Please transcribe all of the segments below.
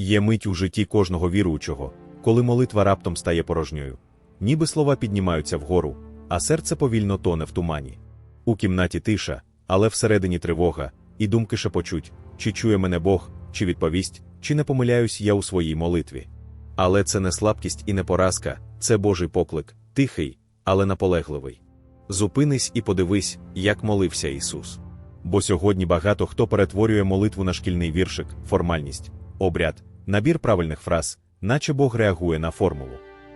Є мить у житті кожного віруючого, коли молитва раптом стає порожньою. Ніби слова піднімаються вгору, а серце повільно тоне в тумані. У кімнаті тиша, але всередині тривога, і думки шепочуть, чи чує мене Бог, чи відповість, чи не помиляюсь я у своїй молитві. Але це не слабкість і не поразка, це Божий поклик, тихий, але наполегливий. Зупинись і подивись, як молився Ісус. Бо сьогодні багато хто перетворює молитву на шкільний віршик, формальність, обряд, набір правильних фраз, наче Бог реагує на формулу.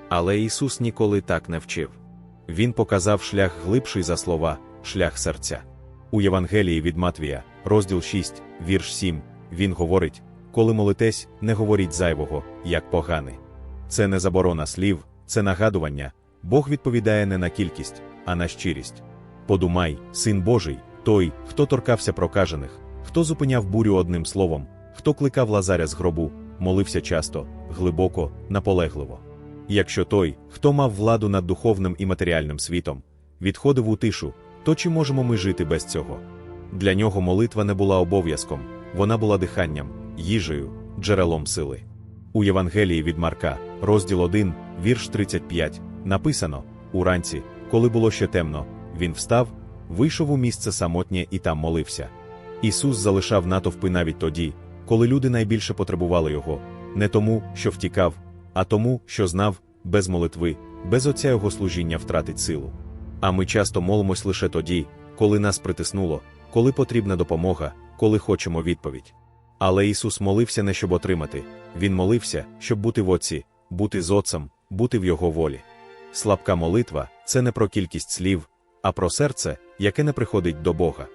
Але Ісус ніколи так не вчив. Він показав шлях глибший за слова, шлях серця. У Євангелії від Матвія, розділ 6, вірш 7, він говорить: коли молитесь, не говоріть зайвого, як поганий. Це не заборона слів, це нагадування. Бог відповідає не на кількість, а на щирість. Подумай, син Божий, той, хто торкався прокажених, хто зупиняв бурю одним словом, хто кликав лазаря з гробу, молився часто, глибоко, наполегливо. Якщо той, хто мав владу над духовним і матеріальним світом, відходив у тишу, то чи можемо ми жити без цього? Для нього молитва не була обов'язком, вона була диханням, їжею, джерелом сили. У Євангелії від Марка, розділ 1, вірш 35, написано: Уранці, коли було ще темно, він встав, вийшов у місце самотнє і там молився. Ісус залишав натовпи навіть тоді, коли люди найбільше потребували його, не тому, що втікав, а тому, що знав, без молитви, без отця його служіння втратить силу. А ми часто молимось лише тоді, коли нас притиснуло, коли потрібна допомога, коли хочемо відповідь. Але Ісус молився не щоб отримати, Він молився, щоб бути в Отці, бути з Отцем, бути в Його волі. Слабка молитва це не про кількість слів, а про серце, яке не приходить до Бога.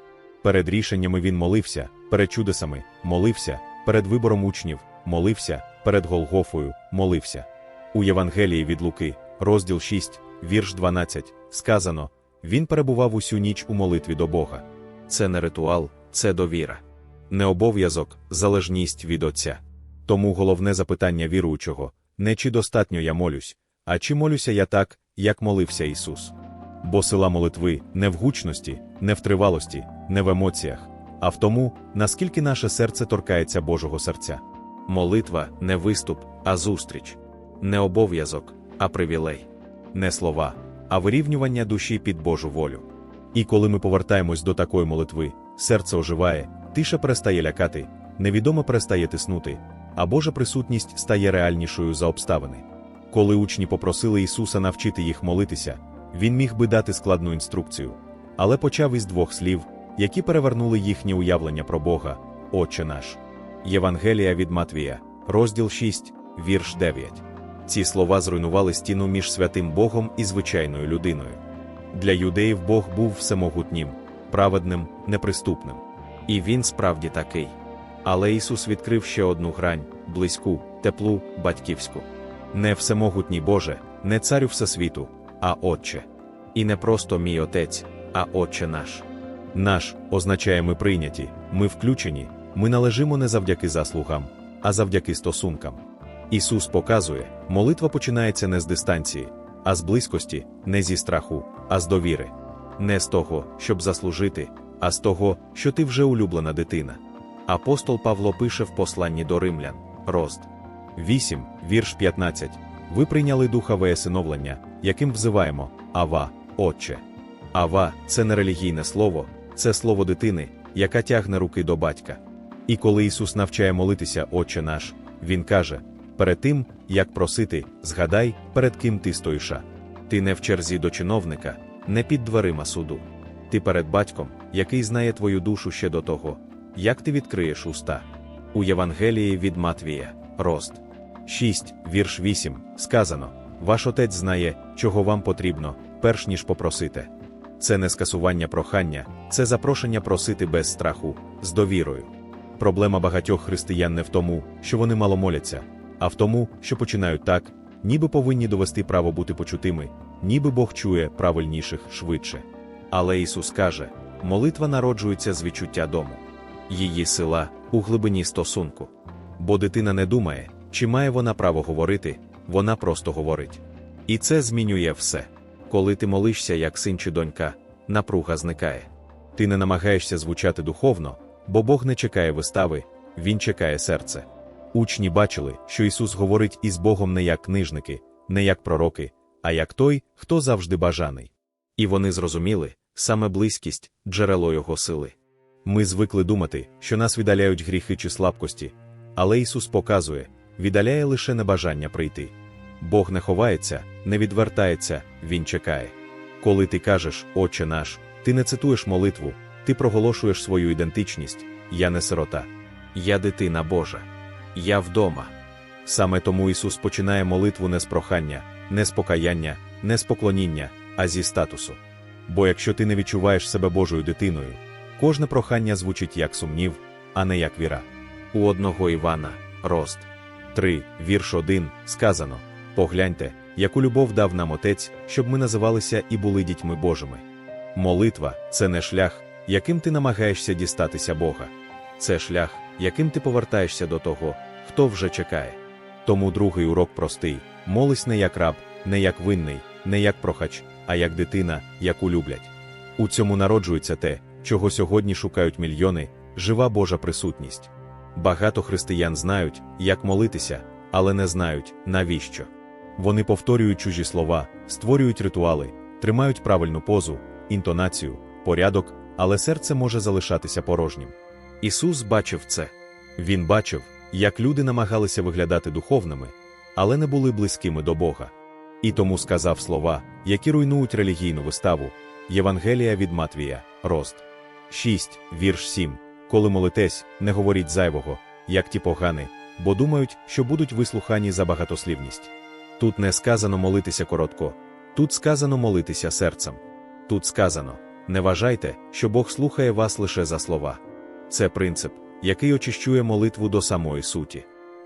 Перед рішеннями він молився, перед чудесами, молився, перед вибором учнів, молився, перед Голгофою, молився. У Євангелії від Луки, розділ 6, вірш 12, сказано: Він перебував усю ніч у молитві до Бога. Це не ритуал, це довіра. Не обов'язок, залежність від Отця. Тому головне запитання віруючого не чи достатньо я молюсь, а чи молюся я так, як молився Ісус. Бо сила молитви не в гучності, не в тривалості, не в емоціях, а в тому, наскільки наше серце торкається Божого серця. Молитва не виступ, а зустріч, не обов'язок, а привілей, не слова, а вирівнювання душі під Божу волю. І коли ми повертаємось до такої молитви, серце оживає, тиша перестає лякати, невідомо перестає тиснути, а Божа присутність стає реальнішою за обставини. Коли учні попросили Ісуса навчити їх молитися, Він міг би дати складну інструкцію, але почав із двох слів, які перевернули їхнє уявлення про Бога, Отче наш. Євангелія від Матвія, розділ 6, вірш 9. Ці слова зруйнували стіну між святим Богом і звичайною людиною. Для юдеїв Бог був всемогутнім, праведним, неприступним. І він справді такий. Але Ісус відкрив ще одну грань близьку, теплу, батьківську. Не всемогутній Боже, не царю Всесвіту, а Отче. І не просто мій Отець, а Отче наш. Наш означає ми прийняті, ми включені, ми належимо не завдяки заслугам, а завдяки стосункам. Ісус показує, молитва починається не з дистанції, а з близькості, не зі страху, а з довіри. Не з того, щоб заслужити, а з того, що ти вже улюблена дитина. Апостол Павло пише в посланні до римлян, рост 8, вірш 15. Ви прийняли духа веясиновлення, яким взиваємо Ава, Отче. Ава це не релігійне слово, це слово дитини, яка тягне руки до батька. І коли Ісус навчає молитися, Отче наш, Він каже: перед тим, як просити, згадай, перед ким ти стоїша. Ти не в черзі до чиновника, не під дверима суду. Ти перед батьком, який знає твою душу ще до того, як ти відкриєш уста. У Євангелії від Матвія, рост 6, вірш 8, сказано: Ваш отець знає, чого вам потрібно, перш ніж попросите. Це не скасування прохання, це запрошення просити без страху, з довірою. Проблема багатьох християн не в тому, що вони мало моляться, а в тому, що починають так, ніби повинні довести право бути почутими, ніби Бог чує правильніших швидше. Але Ісус каже: молитва народжується з відчуття дому, її сила у глибині стосунку. Бо дитина не думає, чи має вона право говорити, вона просто говорить. І це змінює все. Коли ти молишся як син чи донька, напруга зникає. Ти не намагаєшся звучати духовно, бо Бог не чекає вистави, Він чекає серце. Учні бачили, що Ісус говорить із Богом не як книжники, не як пророки, а як той, хто завжди бажаний. І вони зрозуміли саме близькість джерело його сили. Ми звикли думати, що нас віддаляють гріхи чи слабкості, але Ісус показує, віддаляє лише небажання прийти. Бог не ховається, не відвертається, Він чекає. Коли ти кажеш, Отче наш, ти не цитуєш молитву, ти проголошуєш свою ідентичність, я не сирота, я дитина Божа, я вдома. Саме тому Ісус починає молитву не з прохання, не з покаяння, не з поклоніння, а зі статусу. Бо якщо ти не відчуваєш себе Божою дитиною, кожне прохання звучить як сумнів, а не як віра. У одного Івана, рост. 3, вірш 1, сказано Погляньте, яку любов дав нам Отець, щоб ми називалися і були дітьми Божими. Молитва це не шлях, яким ти намагаєшся дістатися Бога. Це шлях, яким ти повертаєшся до того, хто вже чекає. Тому другий урок простий: молись не як раб, не як винний, не як прохач, а як дитина, яку люблять. У цьому народжується те, чого сьогодні шукають мільйони, жива Божа присутність. Багато християн знають, як молитися, але не знають, навіщо. Вони повторюють чужі слова, створюють ритуали, тримають правильну позу, інтонацію, порядок, але серце може залишатися порожнім. Ісус бачив це. Він бачив, як люди намагалися виглядати духовними, але не були близькими до Бога. І тому сказав слова, які руйнують релігійну виставу Євангелія від Матвія, рост 6, вірш 7. Коли молитесь, не говоріть зайвого, як ті погани, бо думають, що будуть вислухані за багатослівність. Тут не сказано молитися коротко, тут сказано молитися серцем. Тут сказано не вважайте, що Бог слухає вас лише за слова. Це принцип, який очищує молитву до самої суті.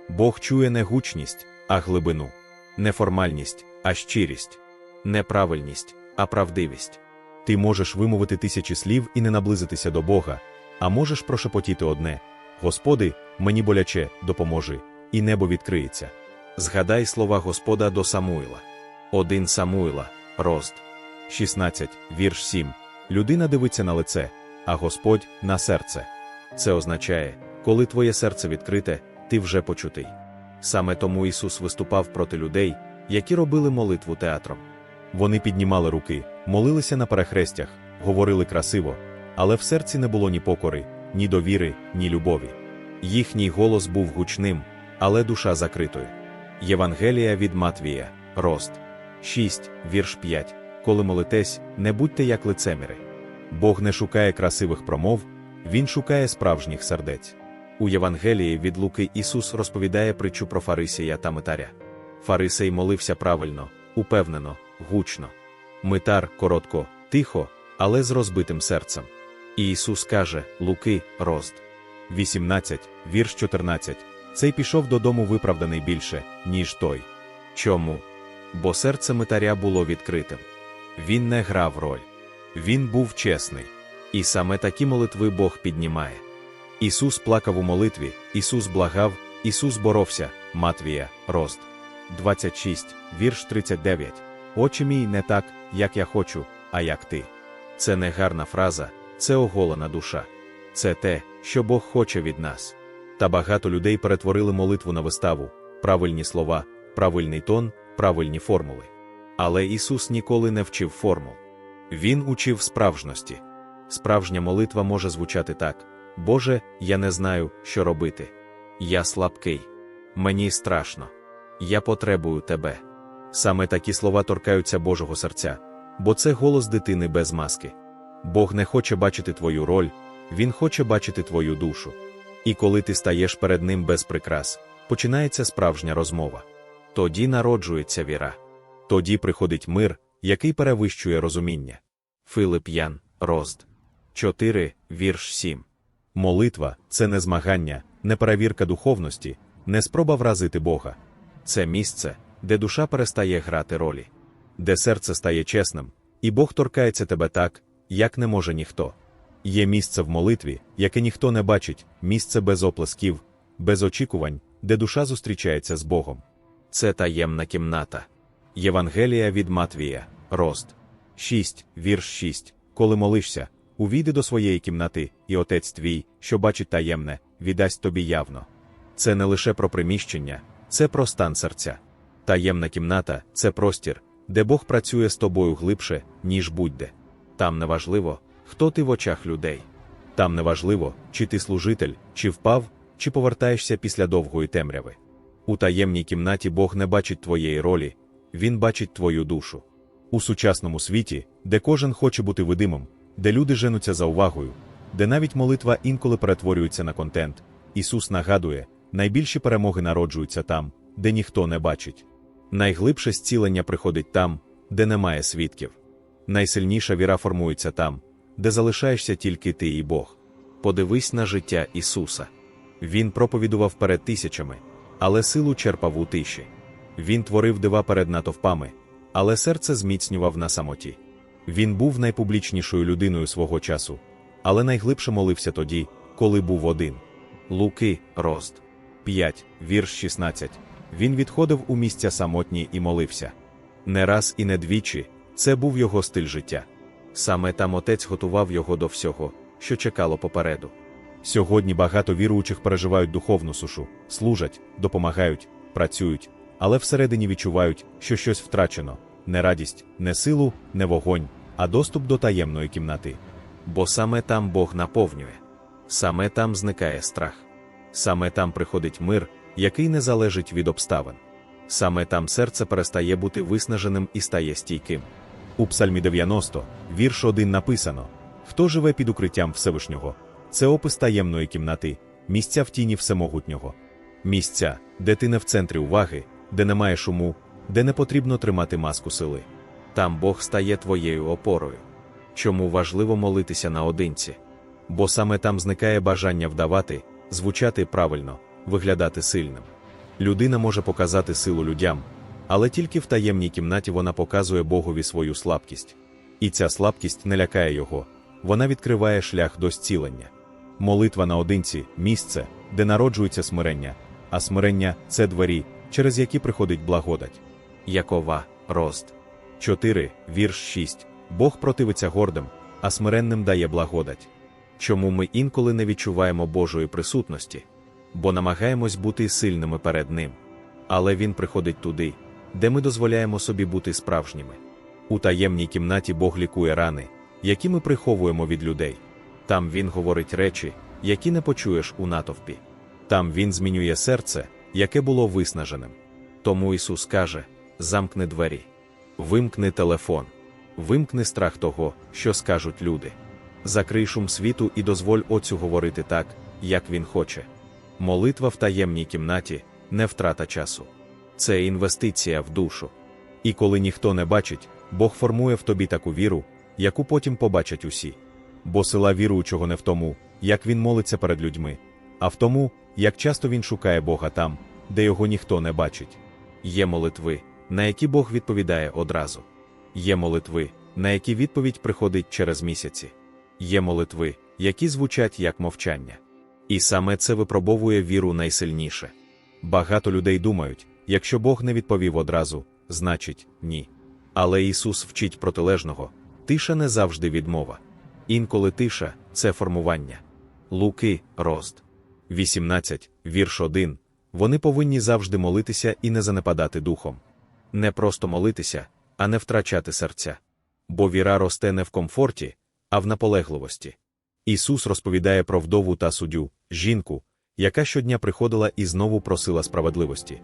Бог чує не гучність, а глибину, не формальність, а щирість, не правильність, а правдивість. Ти можеш вимовити тисячі слів і не наблизитися до Бога, а можеш прошепотіти одне: Господи, мені боляче, допоможи, і небо відкриється. Згадай слова Господа до Самуїла. 1 Самуїла, рост 16, вірш 7. Людина дивиться на лице, а Господь на серце. Це означає, коли твоє серце відкрите, ти вже почутий. Саме тому Ісус виступав проти людей, які робили молитву театром. Вони піднімали руки, молилися на перехрестях, говорили красиво, але в серці не було ні покори, ні довіри, ні любові. Їхній голос був гучним, але душа закритою. Євангелія від Матвія, рост 6, вірш 5. Коли молитесь, не будьте як лицеміри. Бог не шукає красивих промов, Він шукає справжніх сердець. У Євангелії від Луки Ісус розповідає притчу про Фарисія та Митаря. Фарисей молився правильно, упевнено, гучно. Митар коротко, тихо, але з розбитим серцем. І Ісус каже Луки, рост 18, вірш 14. Цей пішов додому виправданий більше, ніж той. Чому? Бо серце митаря було відкритим. Він не грав роль. Він був чесний. І саме такі молитви Бог піднімає. Ісус плакав у молитві, Ісус благав, Ісус боровся, Матвія, рост 26, вірш 39. Очі мій не так, як я хочу, а як ти. Це не гарна фраза, це оголена душа. Це те, що Бог хоче від нас. Та багато людей перетворили молитву на виставу, правильні слова, правильний тон, правильні формули. Але Ісус ніколи не вчив формул. Він учив справжності. Справжня молитва може звучати так: Боже, я не знаю, що робити. Я слабкий. Мені страшно. Я потребую Тебе. Саме такі слова торкаються Божого серця, бо це голос дитини без маски. Бог не хоче бачити твою роль, Він хоче бачити твою душу. І коли ти стаєш перед ним без прикрас, починається справжня розмова. Тоді народжується віра. Тоді приходить мир, який перевищує розуміння. Филип Ян, Розд 4, вірш 7. Молитва це не змагання, не перевірка духовності, не спроба вразити Бога. Це місце, де душа перестає грати ролі, де серце стає чесним, і Бог торкається тебе так, як не може ніхто. Є місце в молитві, яке ніхто не бачить, місце без оплесків, без очікувань, де душа зустрічається з Богом. Це таємна кімната. Євангелія від Матвія, рост 6, вірш 6. Коли молишся, увійди до своєї кімнати, і отець твій, що бачить таємне, віддасть тобі явно. це не лише про приміщення, це про стан серця. Таємна кімната це простір, де Бог працює з тобою глибше, ніж будь-де. Там неважливо, хто ти в очах людей. Там неважливо, чи ти служитель, чи впав, чи повертаєшся після довгої темряви. У таємній кімнаті Бог не бачить твоєї ролі, Він бачить твою душу. У сучасному світі, де кожен хоче бути видимим, де люди женуться за увагою, де навіть молитва інколи перетворюється на контент, Ісус нагадує, найбільші перемоги народжуються там, де ніхто не бачить. Найглибше зцілення приходить там, де немає свідків. Найсильніша віра формується там, де залишаєшся тільки ти і Бог. Подивись на життя Ісуса. Він проповідував перед тисячами, але силу черпав у тиші. Він творив дива перед натовпами, але серце зміцнював на самоті. Він був найпублічнішою людиною свого часу, але найглибше молився тоді, коли був один. Луки, Рост. 5, вірш 16. Він відходив у місця самотні і молився. Не раз і не двічі це був його стиль життя. Саме там отець готував його до всього, що чекало попереду. Сьогодні багато віруючих переживають духовну сушу, служать, допомагають, працюють, але всередині відчувають, що щось втрачено не радість, не силу, не вогонь, а доступ до таємної кімнати. Бо саме там Бог наповнює, саме там зникає страх, саме там приходить мир, який не залежить від обставин. Саме там серце перестає бути виснаженим і стає стійким. У Псальмі 90, вірш 1 написано: Хто живе під укриттям Всевишнього? Це опис таємної кімнати, місця в тіні всемогутнього. Місця, де ти не в центрі уваги, де немає шуму, де не потрібно тримати маску сили. Там Бог стає твоєю опорою. Чому важливо молитися наодинці? Бо саме там зникає бажання вдавати, звучати правильно, виглядати сильним. Людина може показати силу людям, але тільки в таємній кімнаті вона показує Богові свою слабкість. І ця слабкість не лякає його, вона відкриває шлях до зцілення. Молитва наодинці місце, де народжується смирення, а смирення це двері, через які приходить благодать. Якова, Рост. 4, вірш 6. Бог противиться гордим, а смиренним дає благодать. Чому ми інколи не відчуваємо Божої присутності? Бо намагаємось бути сильними перед Ним. Але Він приходить туди, де ми дозволяємо собі бути справжніми. У таємній кімнаті Бог лікує рани, які ми приховуємо від людей. Там Він говорить речі, які не почуєш у натовпі. Там Він змінює серце, яке було виснаженим. Тому Ісус каже: замкни двері, вимкни телефон, вимкни страх того, що скажуть люди. Закрий шум світу і дозволь Отцю говорити так, як він хоче. Молитва в таємній кімнаті не втрата часу. Це інвестиція в душу. І коли ніхто не бачить, Бог формує в тобі таку віру, яку потім побачать усі. Бо сила віруючого не в тому, як він молиться перед людьми, а в тому, як часто він шукає Бога там, де його ніхто не бачить. Є молитви, на які Бог відповідає одразу. Є молитви, на які відповідь приходить через місяці. Є молитви, які звучать як мовчання. І саме це випробовує віру найсильніше. Багато людей думають, якщо Бог не відповів одразу, значить ні. Але Ісус вчить протилежного тиша не завжди відмова. Інколи тиша це формування. Луки, Рост. 18, вірш 1. Вони повинні завжди молитися і не занепадати духом. Не просто молитися, а не втрачати серця. Бо віра росте не в комфорті, а в наполегливості. Ісус розповідає про вдову та суддю, жінку, яка щодня приходила і знову просила справедливості.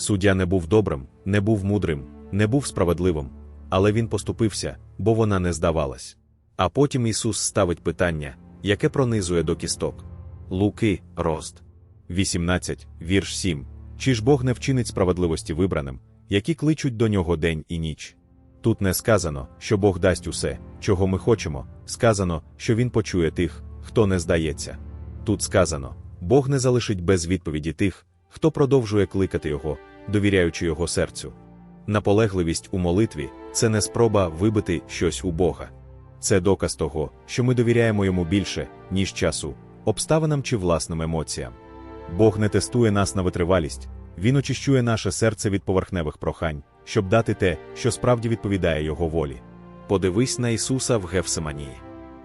Суддя не був добрим, не був мудрим, не був справедливим, але він поступився, бо вона не здавалась. А потім Ісус ставить питання, яке пронизує до кісток. Луки, Рост. 18, вірш 7. Чи ж Бог не вчинить справедливості вибраним, які кличуть до нього день і ніч? Тут не сказано, що Бог дасть усе, чого ми хочемо, сказано, що Він почує тих, хто не здається. Тут сказано, Бог не залишить без відповіді тих, хто продовжує кликати Його, довіряючи Його серцю. Наполегливість у молитві це не спроба вибити щось у Бога. Це доказ того, що ми довіряємо йому більше, ніж часу, обставинам чи власним емоціям. Бог не тестує нас на витривалість, Він очищує наше серце від поверхневих прохань, щоб дати те, що справді відповідає Його волі. Подивись на Ісуса в Гефсиманії.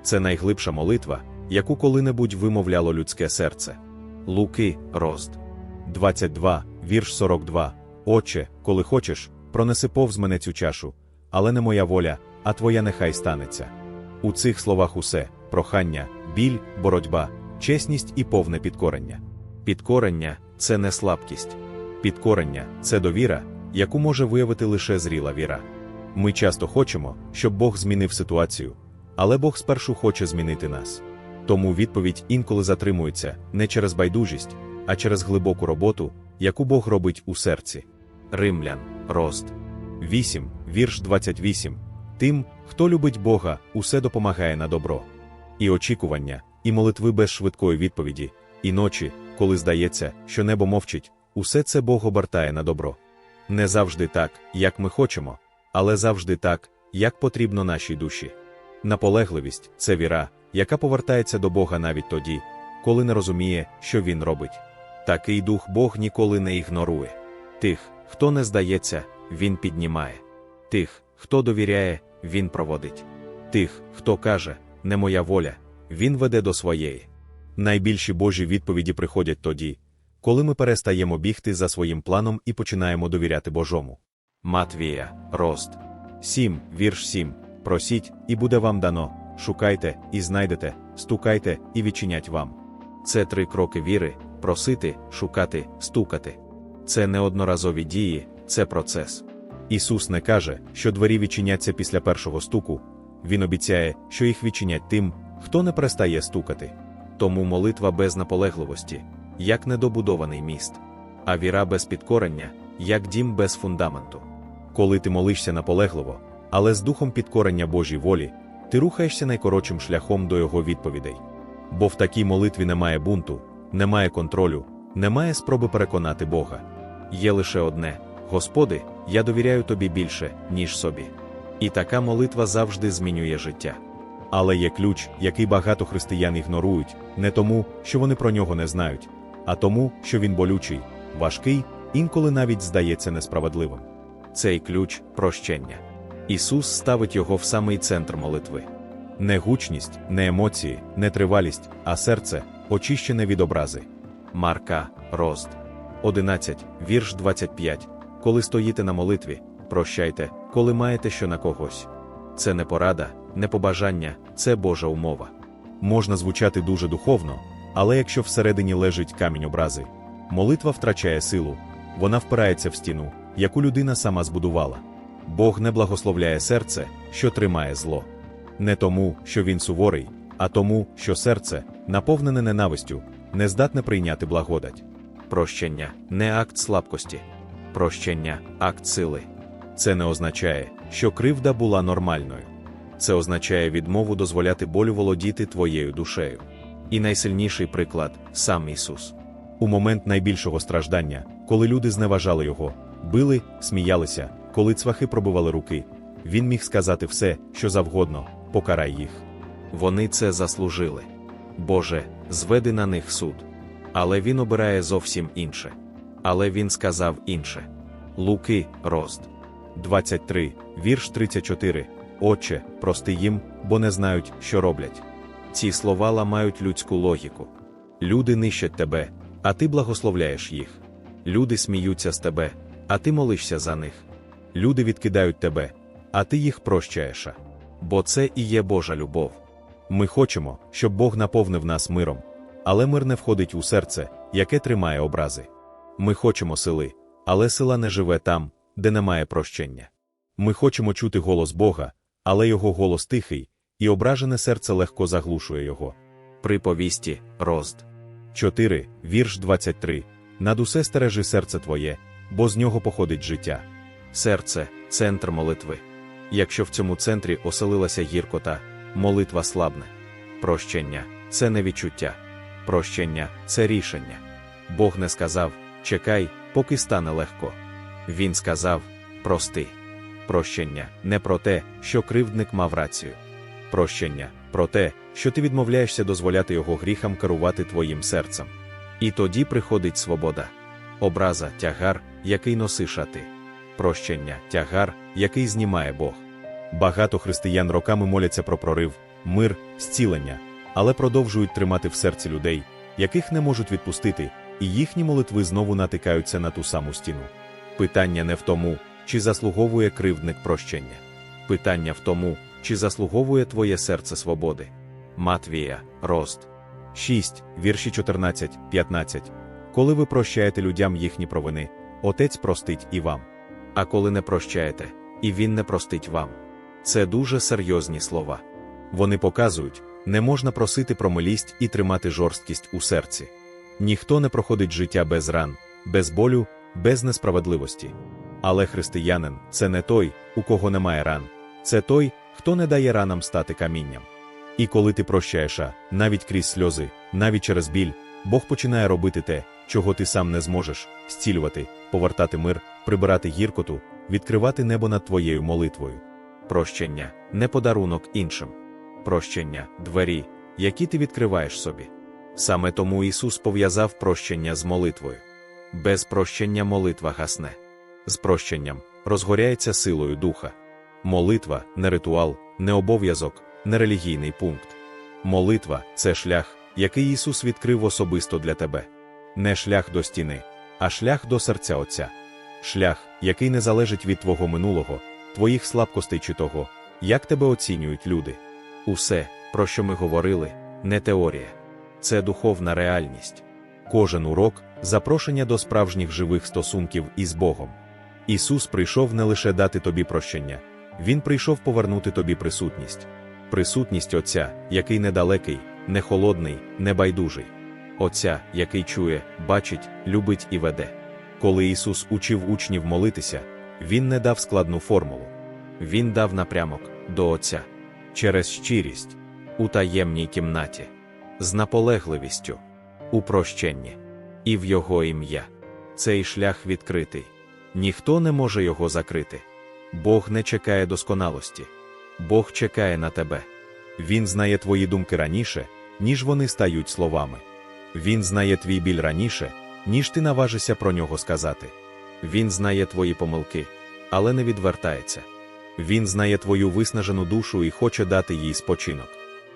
Це найглибша молитва, яку коли-небудь вимовляло людське серце. Луки, Рост. 22, вірш 42. Отче, коли хочеш, пронеси повз мене цю чашу, але не моя воля, а твоя нехай станеться. У цих словах усе прохання, біль, боротьба, чесність і повне підкорення. Підкорення це не слабкість. Підкорення це довіра, яку може виявити лише зріла віра. Ми часто хочемо, щоб Бог змінив ситуацію, але Бог спершу хоче змінити нас. Тому відповідь інколи затримується не через байдужість, а через глибоку роботу, яку Бог робить у серці. Римлян, рост. 8, вірш 28. Тим, хто любить Бога, усе допомагає на добро. І очікування, і молитви без швидкої відповіді, і ночі, коли здається, що небо мовчить, усе це Бог обертає на добро. Не завжди так, як ми хочемо, але завжди так, як потрібно нашій душі. Наполегливість це віра, яка повертається до Бога навіть тоді, коли не розуміє, що Він робить. Такий дух Бог ніколи не ігнорує. Тих, хто не здається, Він піднімає. Тих, хто довіряє, Він проводить. Тих, хто каже, не моя воля, Він веде до своєї. Найбільші Божі відповіді приходять тоді, коли ми перестаємо бігти за своїм планом і починаємо довіряти Божому. Матвія, рост. 7, вірш 7. Просіть, і буде вам дано, шукайте і знайдете, стукайте і відчинять вам. Це три кроки віри: просити, шукати, стукати. Це не одноразові дії, це процес. Ісус не каже, що двері відчиняться після першого стуку, Він обіцяє, що їх відчинять тим, хто не перестає стукати. Тому молитва без наполегливості, як недобудований міст, а віра без підкорення, як дім без фундаменту. Коли ти молишся наполегливо, але з духом підкорення Божій волі, ти рухаєшся найкоротшим шляхом до його відповідей. Бо в такій молитві немає бунту, немає контролю, немає спроби переконати Бога. Є лише одне: Господи, я довіряю тобі більше, ніж собі. І така молитва завжди змінює життя. Але є ключ, який багато християн ігнорують, не тому, що вони про нього не знають, а тому, що він болючий, важкий, інколи навіть здається несправедливим. Цей ключ прощення. Ісус ставить його в самий центр молитви. Не гучність, не емоції, не тривалість, а серце, очищене від образи. Марка, рост. 11, вірш 25. Коли стоїте на молитві, прощайте, коли маєте що на когось. Це не порада, не побажання, це Божа умова. Можна звучати дуже духовно, але якщо всередині лежить камінь образи, молитва втрачає силу, вона впирається в стіну, яку людина сама збудувала. Бог не благословляє серце, що тримає зло. Не тому, що він суворий, а тому, що серце, наповнене ненавистю, не здатне прийняти благодать. Прощення не акт слабкості, прощення акт сили. Це не означає, що кривда була нормальною. Це означає відмову дозволяти болю володіти твоєю душею. І найсильніший приклад сам Ісус. У момент найбільшого страждання, коли люди зневажали його, били, сміялися, коли цвахи пробивали руки, він міг сказати все, що завгодно, покарай їх. Вони це заслужили. Боже, зведи на них суд. Але він обирає зовсім інше. Але він сказав інше. Луки, рост. 23, вірш 34. Отче, прости їм, бо не знають, що роблять. Ці слова ламають людську логіку. Люди нищать тебе, а ти благословляєш їх. Люди сміються з тебе, а ти молишся за них. Люди відкидають тебе, а ти їх прощаєш. Бо це і є Божа любов. Ми хочемо, щоб Бог наповнив нас миром, але мир не входить у серце, яке тримає образи. Ми хочемо сили, але сила не живе там, де немає прощення. Ми хочемо чути голос Бога, але його голос тихий, і ображене серце легко заглушує його. Приповісті, рост. 4, вірш 23. Над усе стережи серце твоє, бо з нього походить життя. Серце центр молитви. Якщо в цьому центрі оселилася гіркота, молитва слабне. Прощення це не відчуття. Прощення це рішення. Бог не сказав чекай, поки стане легко. Він сказав прости. Прощення не про те, що кривдник мав рацію. Прощення про те, що ти відмовляєшся дозволяти його гріхам керувати твоїм серцем. І тоді приходить свобода, образа, тягар, який носиш а ти. Прощення, тягар, який знімає Бог. Багато християн роками моляться про прорив, мир, зцілення, але продовжують тримати в серці людей, яких не можуть відпустити, і їхні молитви знову натикаються на ту саму стіну. Питання не в тому, чи заслуговує кривдник прощення. Питання в тому, чи заслуговує твоє серце свободи. Матвія, Рост. 6, вірші 14, 15. Коли ви прощаєте людям їхні провини, Отець простить і вам. А коли не прощаєте, і Він не простить вам. Це дуже серйозні слова. Вони показують, не можна просити про милість і тримати жорсткість у серці. Ніхто не проходить життя без ран, без болю, без несправедливості. Але християнин це не той, у кого немає ран, це той, хто не дає ранам стати камінням. І коли ти прощаєш, а, навіть крізь сльози, навіть через біль, Бог починає робити те, чого ти сам не зможеш зцілювати, повертати мир, прибирати гіркоту, відкривати небо над твоєю молитвою. Прощення не подарунок іншим. Прощення двері, які ти відкриваєш собі. Саме тому Ісус пов'язав прощення з молитвою. Без прощення молитва гасне. З прощенням розгоряється силою духа. Молитва не ритуал, не обов'язок, не релігійний пункт. Молитва це шлях, який Ісус відкрив особисто для тебе. Не шлях до стіни, а шлях до серця Отця. Шлях, який не залежить від твого минулого, твоїх слабкостей чи того, як тебе оцінюють люди. Усе, про що ми говорили, не теорія, це духовна реальність. Кожен урок запрошення до справжніх живих стосунків із Богом. Ісус прийшов не лише дати тобі прощення, Він прийшов повернути тобі присутність, присутність Отця, який недалекий, не холодний, не байдужий, Отця, який чує, бачить, любить і веде. Коли Ісус учив учнів молитися, Він не дав складну формулу. Він дав напрямок до Отця через щирість, у таємній кімнаті, з наполегливістю, у прощенні, і в Його ім'я. Цей шлях відкритий. Ніхто не може його закрити. Бог не чекає досконалості. Бог чекає на тебе. Він знає твої думки раніше, ніж вони стають словами. Він знає твій біль раніше, ніж ти наважишся про нього сказати. Він знає твої помилки, але не відвертається. Він знає твою виснажену душу і хоче дати їй спочинок.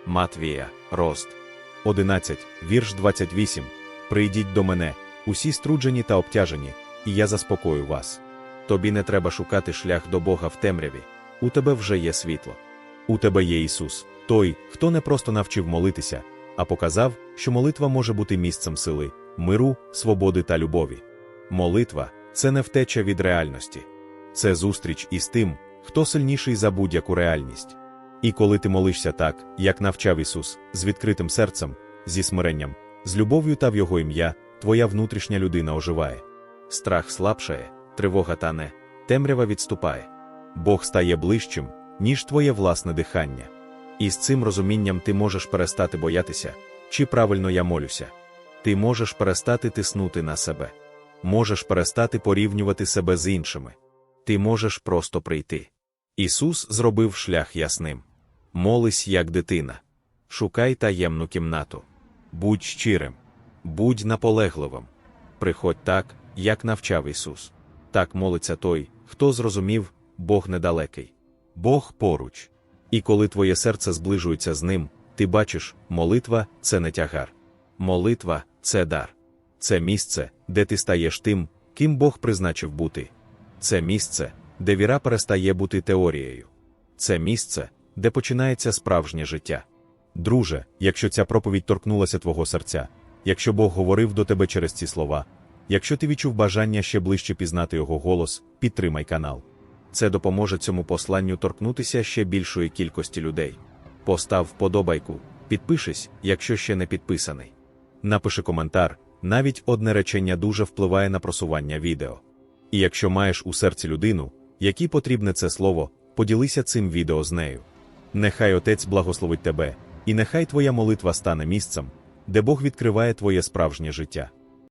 Матвія, Рост. 11, вірш 28. Прийдіть до мене, усі струджені та обтяжені, і я заспокою вас. Тобі не треба шукати шлях до Бога в темряві, у тебе вже є світло. У тебе є Ісус, той, хто не просто навчив молитися, а показав, що молитва може бути місцем сили, миру, свободи та любові. Молитва це не втеча від реальності, це зустріч із тим, хто сильніший за будь-яку реальність. І коли ти молишся так, як навчав Ісус, з відкритим серцем, зі смиренням, з любов'ю та в Його ім'я, твоя внутрішня людина оживає. Страх слабшає, тривога тане, темрява відступає. Бог стає ближчим, ніж твоє власне дихання. І з цим розумінням ти можеш перестати боятися, чи правильно я молюся. Ти можеш перестати тиснути на себе, можеш перестати порівнювати себе з іншими. Ти можеш просто прийти. Ісус зробив шлях ясним. Молись, як дитина. Шукай таємну кімнату. Будь щирим, будь наполегливим. Приходь так, як навчав Ісус. Так молиться той, хто зрозумів, Бог недалекий, Бог поруч. І коли твоє серце зближується з ним, ти бачиш, молитва це не тягар. Молитва це дар. Це місце, де ти стаєш тим, ким Бог призначив бути. Це місце, де віра перестає бути теорією. Це місце, де починається справжнє життя. Друже, якщо ця проповідь торкнулася твого серця, якщо Бог говорив до тебе через ці слова, якщо ти відчув бажання ще ближче пізнати його голос, підтримай канал. Це допоможе цьому посланню торкнутися ще більшої кількості людей. Постав вподобайку, підпишись, якщо ще не підписаний. Напиши коментар, навіть одне речення дуже впливає на просування відео. І якщо маєш у серці людину, якій потрібне це слово, поділися цим відео з нею. Нехай Отець благословить тебе, і нехай твоя молитва стане місцем, де Бог відкриває твоє справжнє життя.